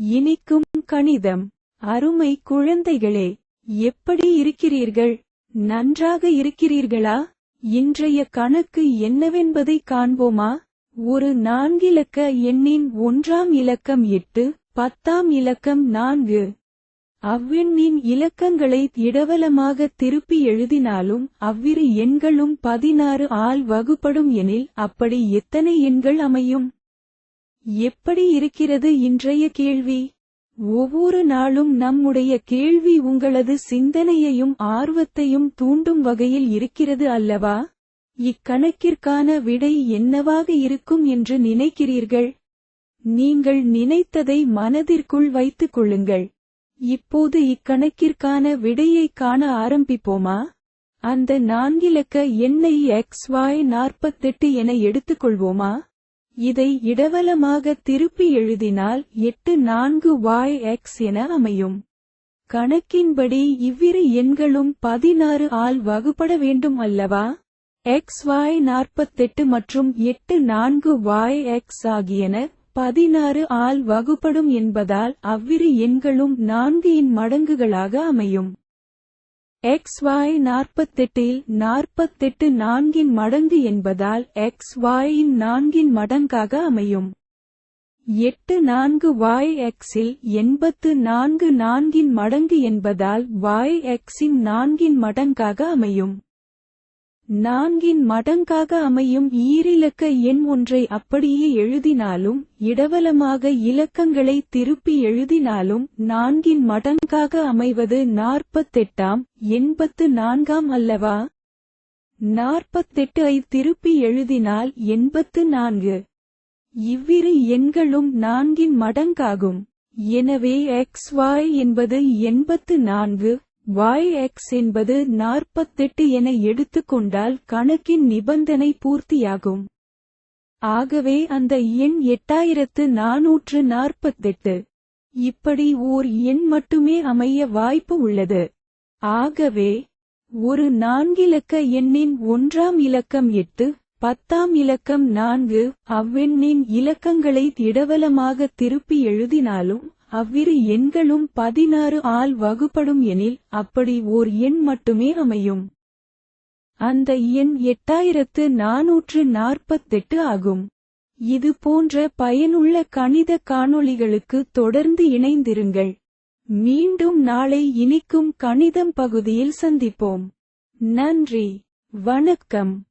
இனிக்கும் கணிதம். அருமை குழந்தைகளே எப்படி இருக்கிறீர்கள்? நன்றாக இருக்கிறீர்களா? இன்றைய கணக்கு என்னவென்பதை காண்போமா? ஒரு நான்கிலக்க எண்ணின் ஒன்றாம் இலக்கம் எட்டு பத்தாம் இலக்கம் நான்கு. அவ்வெண்ணின் இலக்கங்களை இடவலமாக திருப்பி எழுதினாலும் அவ்விரு எண்களும் பதினாறு ஆல் வகுப்படும் எனில் அப்படி எத்தனை எண்கள் அமையும்? எப்படி இருக்கிறது இன்றைய கேள்வி? ஒவ்வொரு நாளும் நம்முடைய கேள்வி உங்களது சிந்தனையையும் ஆர்வத்தையும் தூண்டும் வகையில் இருக்கிறது அல்லவா? இக்கணக்கிற்கான விடை என்னவாக இருக்கும் என்று நினைக்கிறீர்கள்? நீங்கள் நினைத்ததை மனதிற்குள் வைத்துக் கொள்ளுங்கள். இப்போது இக்கணக்கிற்கான விடையை காண ஆரம்பிப்போமா? அந்த நான்கிலக்க எண்ணை எக்ஸ் வாய் நாற்பத்தெட்டு என எடுத்துக்கொள்வோமா? இதை இடவலமாக திருப்பி எழுதினால் எட்டு நான்கு வாய் எக்ஸ் என அமையும். கணக்கின்படி இவ்விரு எண்களும் பதினாறு ஆல் வகுப்பட வேண்டும் அல்லவா? எக்ஸ் வாய் நாற்பத்தெட்டு மற்றும் எட்டு நான்கு வாய் எக்ஸ் ஆகியன பதினாறு ஆல் வகுப்படும் என்பதால் அவ்விரு எண்களும் நான்கு இன் மடங்குகளாக அமையும். எக்ஸ் வாய் நாற்பத்தெட்டில் நாற்பத்தெட்டு நான்கின் மடங்கு என்பதால் எக்ஸ் வாயின் நான்கின் மடங்காக அமையும். எட்டு நான்கு வாய் எக்ஸில் எண்பத்து நான்கு நான்கின் மடங்கு என்பதால் வாய் எக்ஸின் நான்கின் மடங்காக அமையும். நான்கின் மடங்காக அமையும் ஈரிலக்க எண் ஒன்றை அப்படியே எழுதினாலும் இடவலமாக இலக்கங்களை திருப்பி எழுதினாலும் நான்கின் மடங்காக அமைவது நாற்பத்தெட்டாம் எண்பத்து நான்காம் அல்லவா? நாற்பத்தெட்டு ஐ திருப்பி எழுதினால் எண்பத்து நான்கு இவ்விரு எண்களும் நான்கின் மடங்காகும். எனவே எக்ஸ் வாய் என்பது எண்பத்து நான்கு வாய் எக்ஸ் என்பது நாற்பத்தெட்டு என எடுத்துக்கொண்டால் கணக்கின் நிபந்தனை பூர்த்தியாகும். ஆகவே அந்த எண் எட்டாயிரத்து நாநூற்று நாற்பத்தெட்டு. இப்படி ஓர் எண் மட்டுமே அமைய வாய்ப்பு உள்ளது. ஆகவே ஒரு நான்கிலக்க எண்ணின் ஒன்றாம் இலக்கம் எட்டு பத்தாம் இலக்கம் நான்கு அவ்வெண்ணின் இலக்கங்களை திடவலமாக திருப்பி எழுதினாலும் அவ்விரு எண்களும் பதினாறு ஆல் வகுப்படும் எனில் அப்படி ஓர் எண் மட்டுமே அமையும். அந்த எண் எட்டாயிரத்து நாநூற்று நாற்பத்தெட்டு ஆகும். இது போன்ற பயனுள்ள கணித காணொளிகளுக்கு தொடர்ந்து இணைந்திருங்கள். மீண்டும் நாளை இனிக்கும் கணிதம் பகுதியில் சந்திப்போம். நன்றி. வணக்கம்.